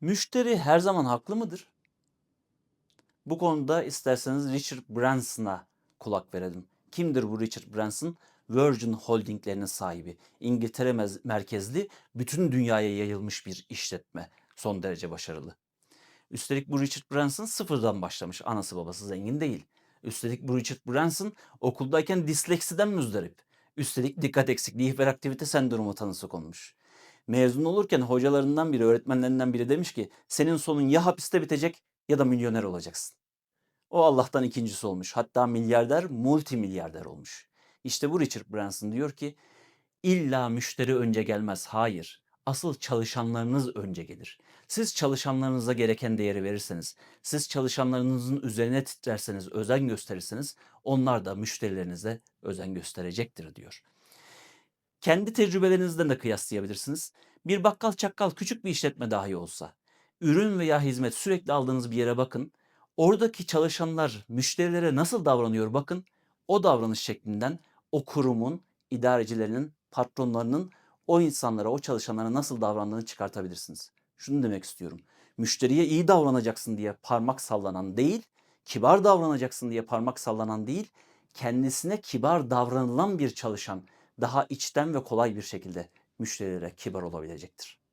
Müşteri her zaman haklı mıdır? Bu konuda isterseniz Richard Branson'a kulak verelim. Kimdir bu Richard Branson? Virgin Holding'lerinin sahibi. İngiltere merkezli bütün dünyaya yayılmış bir işletme. Son derece başarılı. Üstelik bu Richard Branson sıfırdan başlamış. Anası babası zengin değil. Üstelik bu Richard Branson okuldayken disleksiden müzdarip. Üstelik dikkat eksikliği hiperaktivite sendromu tanısı konmuş. Mezun olurken hocalarından biri, öğretmenlerinden biri demiş ki senin sonun ya hapiste bitecek ya da milyoner olacaksın. O Allah'tan ikincisi olmuş. Hatta milyarder, multimilyarder olmuş. İşte bu Richard Branson diyor ki illa müşteri önce gelmez. Hayır. Asıl çalışanlarınız önce gelir. Siz çalışanlarınıza gereken değeri verirseniz, siz çalışanlarınızın üzerine titrerseniz, özen gösterirseniz onlar da müşterilerinize özen gösterecektir diyor. Kendi tecrübelerinizden de kıyaslayabilirsiniz. Bir bakkal çakkal küçük bir işletme dahi olsa, ürün veya hizmet sürekli aldığınız bir yere bakın. Oradaki çalışanlar müşterilere nasıl davranıyor bakın. O davranış şeklinden o kurumun idarecilerinin, patronlarının o insanlara, o çalışanlara nasıl davrandığını çıkartabilirsiniz. Şunu demek istiyorum. Müşteriye iyi davranacaksın diye parmak sallanan değil, kibar davranacaksın diye parmak sallanan değil, kendisine kibar davranılan bir çalışan daha içten ve kolay bir şekilde müşterilere kibar olabilecektir.